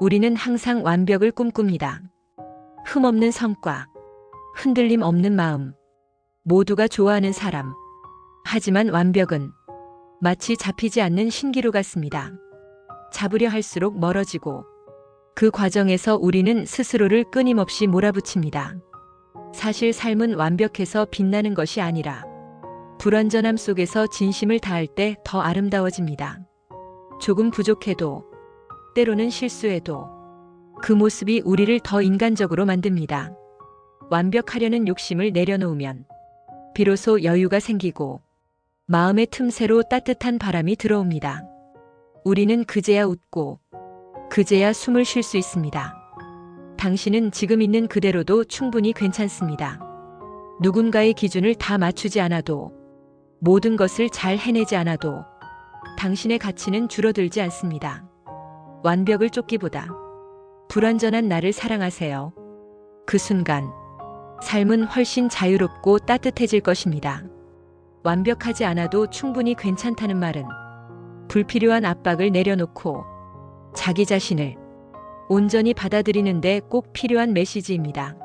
우리는 항상 완벽을 꿈꿉니다. 흠없는 성과, 흔들림 없는 마음, 모두가 좋아하는 사람. 하지만 완벽은 마치 잡히지 않는 신기루 같습니다. 잡으려 할수록 멀어지고 그 과정에서 우리는 스스로를 끊임없이 몰아붙입니다. 사실 삶은 완벽해서 빛나는 것이 아니라 불완전함 속에서 진심을 다할 때 더 아름다워집니다. 조금 부족해도 때로는 실수해도 그 모습이 우리를 더 인간적으로 만듭니다. 완벽하려는 욕심을 내려놓으면 비로소 여유가 생기고 마음의 틈새로 따뜻한 바람이 들어옵니다. 우리는 그제야 웃고 그제야 숨을 쉴 수 있습니다. 당신은 지금 있는 그대로도 충분히 괜찮습니다. 누군가의 기준을 다 맞추지 않아도 모든 것을 잘 해내지 않아도 당신의 가치는 줄어들지 않습니다. 완벽을 쫓기보다 불완전한 나를 사랑하세요. 그 순간 삶은 훨씬 자유롭고 따뜻해질 것입니다. 완벽하지 않아도 충분히 괜찮다는 말은 불필요한 압박을 내려놓고 자기 자신을 온전히 받아들이는데 꼭 필요한 메시지입니다.